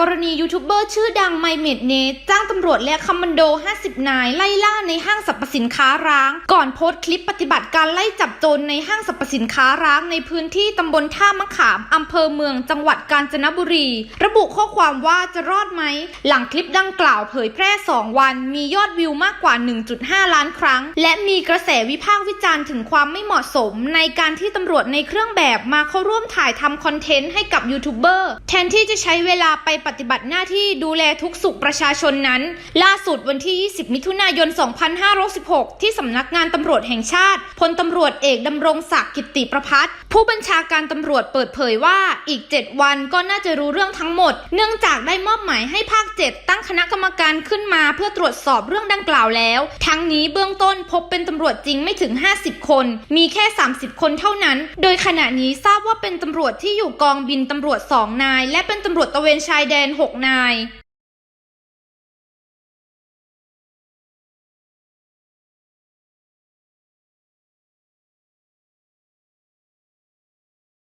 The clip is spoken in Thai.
กรณียูทูบเบอร์ชื่อดังไมเมดเนตจ้างตำรวจและคอมมานโด 50 นาย ไล่ล่าในห้างสรรพสินค้าร้าง ก่อนโพสต์คลิปปฏิบัติการไล่จับโจรในห้างสรรพสินค้าร้างในพื้นที่ตำบลท่ามะขามอำเภอเมืองจังหวัดกาญจนบุรี ระบุข้อความว่าจะรอดไหม หลังคลิปดังกล่าวเผยแพร่ 2 วัน มียอดวิวมากกว่า 1.5 ล้านครั้ง และมีกระแสวิพากษ์วิจารณ์ถึงความไม่เหมาะสม ในการที่ตำรวจในเครื่องแบบมาเข้าร่วมถ่ายทำคอนเทนต์ให้กับยูทูบเบอร์แทนที่จะใช้เวลาไปปฏิบัติหน้าที่ดูแลทุกสุขประชาชนนั้น ล่าสุดวันที่ 20 มิถุนายน 2516 ที่สำนักงานตำรวจแห่งชาติพลตำรวจเอกดำรงศักดิ์กิตติประพัฒน์ผู้บัญชาการตำรวจเปิดเผยว่าอีก 7 วันก็น่าจะรู้เรื่องทั้งหมด เนื่องจากได้มอบหมายให้ภาค 7 ตั้งค การขึ้นมาเพื่อตรวจสอบเรื่องดังกล่าวแล้ว ทั้งนี้เบื้องต้นพบเป็นตำรวจจริงไม่ถึง 50 คน มีแค่ 30 คนเท่านั้น โดยขณะนี้ทราบว่าเป็นตำรวจที่อยู่กองบินตำรวจ 2 นาย และเป็นตำรวจตะเวนชายแดน 6 นาย